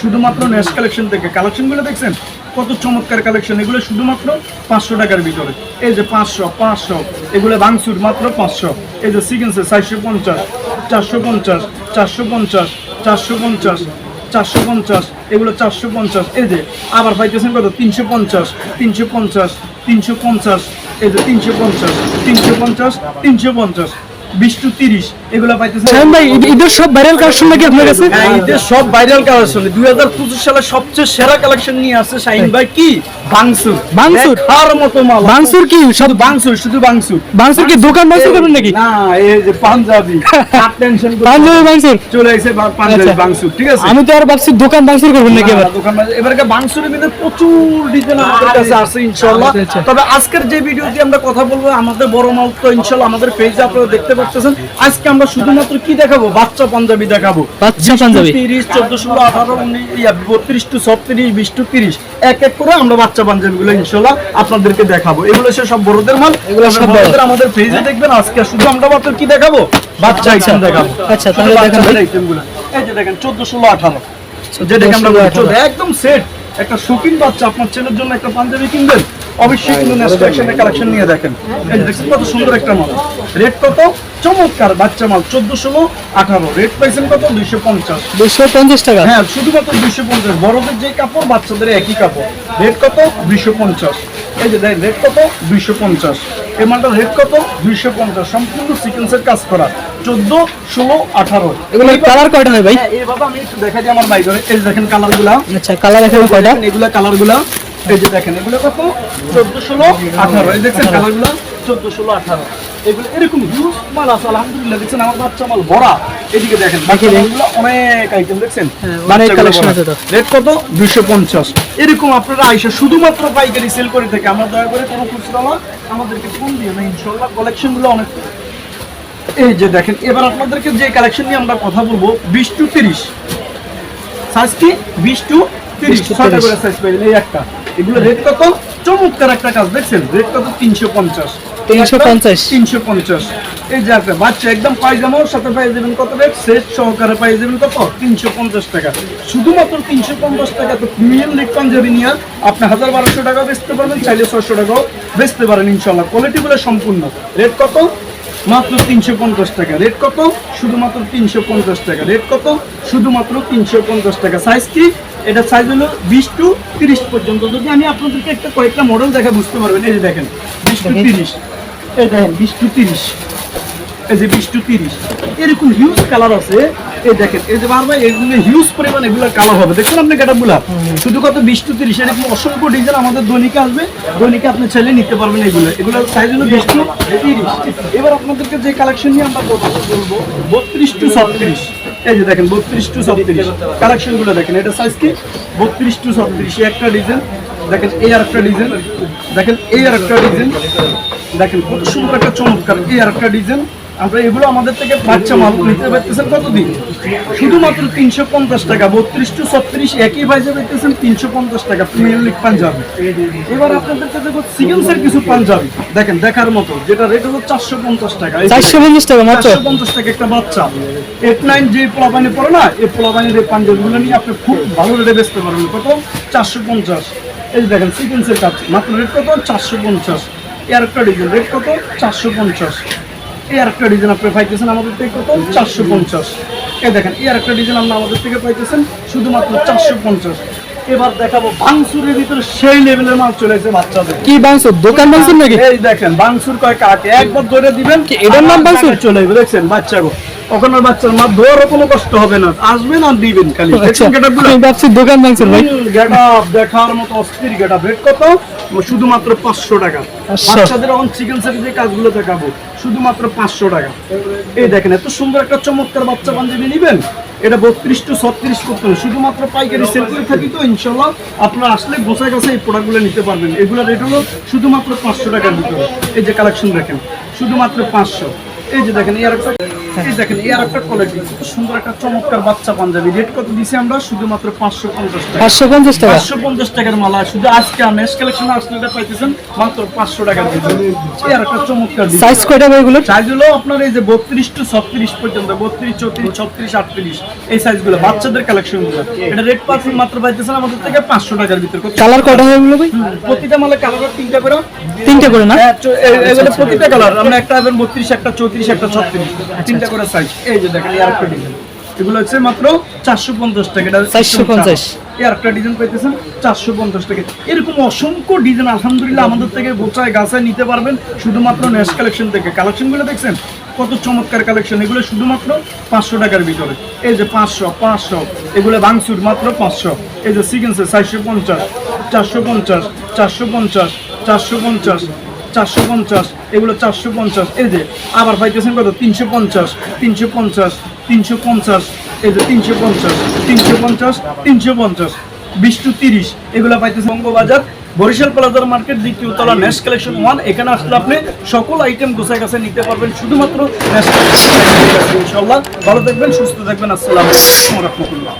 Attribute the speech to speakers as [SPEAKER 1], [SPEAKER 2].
[SPEAKER 1] শুধুমাত্র নেস কালেকশন থেকে। কালেকশনগুলো দেখছেন? কত চমৎকার কালেকশন এগুলো শুধুমাত্র পাঁচশো টাকার ভিতরে। এই যে পাঁচশো পাঁচশো, এগুলো ভাঙচুর মাত্র পাঁচশো। এই যে সিকেন্সে চারশো পঞ্চাশ চারশো পঞ্চাশ চারশো পঞ্চাশ চারশো পঞ্চাশ চারশো পঞ্চাশ, এগুলো চারশো পঞ্চাশ। এই যে, আবার পাইতেছেন কত? তিনশো পঞ্চাশ তিনশো পঞ্চাশ তিনশো পঞ্চাশ, এই যে তিনশো পঞ্চাশ তিনশো পঞ্চাশ তিনশো পঞ্চাশ। বিশ টু তিরিশ এগুলো পাইতেছেন
[SPEAKER 2] ভাই ঈদের সব ভাইরাল কালেকশন নাকি আপনার কাছে?
[SPEAKER 1] হ্যাঁ, ঈদের সব ভাইরাল কালেকশন দুই হাজার পঁচিশ সালে সবচেয়ে সেরা কালেকশন নিয়ে আসছে শাহিন ভাই কি? বাংসুর।
[SPEAKER 2] বাংসুর?
[SPEAKER 1] দেখার মতো মাল।
[SPEAKER 2] বাংসুর কি? সব
[SPEAKER 1] বাংসুর শুধু বাংসুর।
[SPEAKER 2] বাংসুর কি দোকান বাংসুর করবেন নাকি?
[SPEAKER 1] না এই যে পাঞ্জাবি। টেনশন
[SPEAKER 2] পাঞ্জাবি বাংসুর?
[SPEAKER 1] চলে এসে পাঞ্জাবি
[SPEAKER 2] আচ্ছা।
[SPEAKER 1] বাংসুর ঠিক আছে?
[SPEAKER 2] আমি তো আর ভাবছি দোকান বাংসুর করবেন নাকি এবার
[SPEAKER 1] না, দোকান বাজার- বাংসুরের মধ্যে প্রচুর ডিজাইন আমাদের কাছে আছে ইনশাল্লাহ
[SPEAKER 2] আচ্ছা।
[SPEAKER 1] তবে আজকের যে ভিডিওতে আমরা কথা বলব আমাদের বড় মাল তো ইনশাল্লাহ আমাদের পেজে আপনারা দেখতে পাচ্ছেন আজকে আমরা শুধুমাত্র কি দেখাবো? বাচ্চা পাঞ্জাবি দেখাবো।
[SPEAKER 2] বাচ্চা পাঞ্জাবি।
[SPEAKER 1] তিরিশ চোদ্দ ষোলো আঠারো উনিশ বত্রিশ টু ছত্রিশ বিশ টু তিরিশ। এক এক করে আমরা বাচ্চা পাঞ্জাবি গুলো ইনশাল্লাহ আপনাদেরকে দেখাবো। এগুলো সে সব বড়দের মাল। এগুলো
[SPEAKER 2] সব
[SPEAKER 1] সব বড়দের আমাদের পেজে দেখবেন। আজকে শুধু আমরা মাত্র কি দেখাবো? বাচ্চা আইটেম দেখাবো।
[SPEAKER 2] আচ্ছা, তাহলে দেখেন
[SPEAKER 1] বাচ্চাদেরগুলো। এই যে দেখেন চোদ্দ ষোলো আঠারো। যেটাকে আমরা বলি,
[SPEAKER 2] 14,
[SPEAKER 1] চোদ্দ, একদম সেট একটা শৌখিন বাচ্চা আপনার ছেলের জন্য একটা পাঞ্জাবি কিনবেন। অবশ্যই কিন্তু নেক্সট কালেকশন নিয়ে দেখেন। এই যে দেখছেন কত সুন্দর একটা মাল। রেট কত? চমৎকার বাচ্চা মাল চোদ্দ ষোলো আঠারো। রেট পাইছেন কত? দুইশো পঞ্চাশ।
[SPEAKER 2] দুশো পঞ্চাশ টাকা।
[SPEAKER 1] হ্যাঁ শুধুমাত্র দুইশো পঞ্চাশ। বড়দের যে কাপড় বাচ্চাদের একই কাপড়। রেট কত? দুইশো পঞ্চাশ। এই যে দেখেন রেট কত? দুইশো পঞ্চাশ। এই মালটার রেট কত? দুইশো পঞ্চাশ। সম্পূর্ণ সিকোয়েন্সের কাজ করা। চোদ্দ ষোলো আঠারো।
[SPEAKER 2] এগুলো কালার কয়টা হয় ভাই?
[SPEAKER 1] হ্যাঁ এইভাবে আমি একটু দেখাই দিই আমার বাইরে এই দেখেন কালারগুলা।
[SPEAKER 2] আচ্ছা কালার এখানে কয়টা?
[SPEAKER 1] এগুলা কালারগুলা। এই যে দেখেন এগুলো কত? চোদ্দ ষোলো আঠারো। এই দেখছেন কালারগুলা চোদ্দ ষোলো আঠারো। এগুলো এরকম হিউজ মাল আছে আলহামদুলিল্লাহ। দেখছেন আমার বাচ্চা মাল ভরা। এদিকে দেখেন বাকি এগুলো অনেক আইটেম দেখছেন?
[SPEAKER 2] হ্যাঁ, অনেক collection আছে তো।
[SPEAKER 1] রেট কত? দুইশো পঞ্চাশ। এরকম আপনারা আইসা শুধুমাত্র পাইকারি সেল করে থাকে। আমরা দয়া করে কোনো খুচরা আমাদেরকে ফোন দিয়ে না ইনশাল্লাহ কালেকশনগুলো অনেক এই যে দেখেন এবার আপনাদেরকে যে কালেকশন নিয়ে আমরা কথা বলব বিশ টু তিরিশ। সাইজ কি? বিশ টু তিরিশ।
[SPEAKER 2] 20
[SPEAKER 1] ছয়টা করে সাইজ পাইলেন এই একটা। এগুলো রেট কত? চমৎকার একটা কাজ দেখছেন? রেট কত? তিনশো পঞ্চাশ।
[SPEAKER 2] 350
[SPEAKER 1] তিনশো পঞ্চাশ। এই যে একটা বাচ্চা একদম পায়জামার সাথে পাই যাবেন কত রেট সেট সহকারে পাই যাবেন কত? তিনশো পঞ্চাশ টাকা। শুধুমাত্র তিনশো পঞ্চাশ টাকা তো প্রিমিয়াম লিগ পাঞ্জাবি নিয়ে আপনি হাজার বারোশো টাকা বেচতে পারবেন চাইলে ছয়শো টাকাও বেচতে পারেন ইনশাল্লাহ কোয়ালিটিগুলো সম্পূর্ণ। রেট কত? মাত্র তিনশো পঞ্চাশ টাকা। রেট কত? শুধুমাত্র তিনশো পঞ্চাশ টাকা। রেট কত? শুধুমাত্র তিনশো পঞ্চাশ টাকা। সাইজ কি? এটা সাইজ হলো বিশ টু তিরিশ পর্যন্ত। যদি আমি আপনাদেরকে একটা কয়েকটা মডেল দেখে বুঝতে পারবেন। এই যে দেখেন বিশ টু তিরিশ। এই দেখেন বিশ টু তিরিশ। এই যে বিশ টু তিরিশ। এরকম হিউজ কালার আছে। এই দেখেন এই যে বারবার এগুলো হিউজ পরিমাণ এগুলো কালার হবে। দেখুন আপনি কাটাগুলা শুধু কত বিশ টু তিরিশ এরকম অসংখ্য ডিজাইন আমাদের দৈনিকে আসবে? দৈনিকে আপনি চাইলে নিতে পারবেন এগুলো। এগুলো সাইজ হলো বিশ টু তিরিশ। এবার আপনাদেরকে যে কালেকশন নিয়ে আমরা কথা বলব বত্রিশ টু ছত্রিশ। এই যে দেখেন, বত্রিশ টু ছত্রিশ। কালেকশনগুলো দেখেন, এটা সাইজ কি? বত্রিশ টু ছত্রিশ একটা ডিজাইন দেখেন, এই আর একটা ডিজাইন দেখেন, এই আর একটা ডিজাইন দেখেন কত সুন্দর একটা চমৎকার এই আর একটা ডিজাইন আমরা এগুলো আমাদের থেকে বাচ্চা মাল নিতে পারতেছেন কতদিন? শুধুমাত্র তিনশো পঞ্চাশ টাকা বত্রিশ টু ছত্রিশ একই ভাইজে পাইতেছেন তিনশো পঞ্চাশ টাকা প্রিমিয়ার লিগ পাঞ্জাবি। এবার আপনাদেরকে দেখো সিকেন্সের কিছু পাঞ্জাবি। দেখেন দেখার মতো যেটা রেট হলো চারশো পঞ্চাশ টাকা।
[SPEAKER 2] চারশো পঞ্চাশ টাকা মাত্র?
[SPEAKER 1] পঞ্চাশ টাকা একটা বাচ্চা। এইট নাইন যে পোলাপানি পড়ে না এই পোলাপানির এই পাঞ্জাবিগুলো নিয়ে আপনি খুব ভালো রেটে বেচতে পারবেন। কত? চারশো পঞ্চাশ। এই দেখেন সিকেন্সের কাজ মাত্র রেট কত? চারশো পঞ্চাশ। এর একটা ডিজাইন রেট কত? চারশো পঞ্চাশ। এই আরেকটা ডিজাইন আপনি পাইতেছেন আমাদের থেকে কত? চারশো পঞ্চাশ। এই দেখেন এই আরেকটা ডিজাইন আপনি আমাদের থেকে পাইতেছেন শুধুমাত্র চারশো পঞ্চাশ। এবার দেখাবো বাংসুরের ভিতরে সেই লেভেলের মাল চলে এসেছে বাচ্চাদের।
[SPEAKER 2] কি বাংসুর? দোকান বাংসুর নাকি?
[SPEAKER 1] এই দেখেন বাংসুর কয় কাকে একবার ধরে দিবেন
[SPEAKER 2] কি এটার নাম বাংসুর?
[SPEAKER 1] চলে যাবে দেখছেন বাচ্চা গো। ওখানে বাচ্চার মা ধরো কোনো কষ্ট হবে না। আসবেন আর দিবেন খালি।
[SPEAKER 2] আচ্ছা ভাবছি দোকান বাংসুর ভাই।
[SPEAKER 1] গেটআপ দেখার মতো অস্থির গেটআপ। রেট কত? শুধুমাত্র পাঁচশো টাকা। বাচ্চাদের এখন চিকেন সেট যে কাজগুলো দেখাবো শুধুমাত্র পাঁচশো টাকা। এই দেখেন এত সুন্দর একটা চমৎকার বাচ্চা পাঞ্জাবি নিবেন? এটা বত্রিশ টু ছত্রিশ করতে হবে। শুধুমাত্র পাইকারি সেল করে থাকি তো ইনশাল্লাহ আপনারা আসলে গোছায় কাছে এই প্রোডাক্টগুলো নিতে পারবেন। এগুলো রেট হলো শুধুমাত্র পাঁচশো টাকার ভিতরে। এই যে কালেকশন দেখেন শুধুমাত্র পাঁচশো। এই যে দেখেন এর একটা এই দেখেন এর একটা কোয়ালিটি সুন্দর একটা চমৎকার বাচ্চা পাঞ্জাবি। রেট কত দিছি আমরা? শুধুমাত্র পাঁচশো পঞ্চাশ টাকা।
[SPEAKER 2] পাঁচশো পঞ্চাশ টাকা?
[SPEAKER 1] পাঁচশো পঞ্চাশ টাকার মালা। শুধু আজকে নেক্সট কালেকশন আসলে এটা পাইতেছেন মাত্র পাঁচশো টাকার ভিতরে এর একটা চমৎকার design।
[SPEAKER 2] সাইজ কয়টা এগুলো
[SPEAKER 1] সাইজ হলো আপনার এই যে বত্রিশ টু ছত্রিশ পর্যন্ত বত্রিশ চৌত্রিশ ছত্রিশ আটত্রিশ। এই সাইজগুলো বাচ্চাদের কালেকশনগুলো। এটা রেট পাচ্ছেন মাত্র পাইতেছেন আমাদের থেকে পাঁচশো টাকার ভিতরে।
[SPEAKER 2] কালার কয়টা হয় এগুলো ভাই?
[SPEAKER 1] প্রতিটা মালে কালার তিনটা করে।
[SPEAKER 2] তিনটে করে না?
[SPEAKER 1] হ্যাঁ, প্রতিটা কালার আমরা একটা বত্রিশ একটা চৌত্রিশ একটা ছত্রিশ। তিনটা করে সাইজ এই যে দেখেন এই আরেকটা ডিজাইন এগুলো হচ্ছে মাত্র চারশো পঞ্চাশ টাকা। এটা
[SPEAKER 2] 450
[SPEAKER 1] এই আরেকটা ডিজাইন পাইতেছেন চারশো পঞ্চাশ টাকা। এরকম অসংখ্য ডিজাইন আলহামদুলিল্লাহ আমাদের থেকে গোছায় গাছায় নিতে পারবেন শুধুমাত্র নেক্সট কালেকশন থেকে। কালেকশনগুলো দেখছেন? কত চমৎকার কালেকশন। এগুলো শুধুমাত্র পাঁচশো টাকার ভিতরে। এই যে পাঁচশো পাঁচশো। এগুলো ভাঙসুর মাত্র পাঁচশো। এই যে সিকেন্সে চারশো পঞ্চাশ চারশো পঞ্চাশ চারশো পঞ্চাশ চারশো পঞ্চাশ। চারশো পঞ্চাশ, এগুলো চারশো পঞ্চাশ। এই যে, আবার পাইতেছেন কত? তিনশো পঞ্চাশ তিনশো পঞ্চাশ তিনশো পঞ্চাশ, এই যে তিনশো পঞ্চাশ তিনশো পঞ্চাশ তিনশো পঞ্চাশ, বিশ টু তিরিশ, এগুলো পাইতেছেন বঙ্গবাজার, বরিশাল প্লাজার মার্কেট, দ্বিতীয় তলা নেক্সট কালেকশন ওয়ান। এখানে আসলে আপনি সকল আইটেম গোছায় কাছে নিতে পারবেন, শুধুমাত্র ইনশাল্লাহ ভালো থাকবেন, সুস্থ থাকবেন। আসসালামু আলাইকুম রহমতুল্লাহ।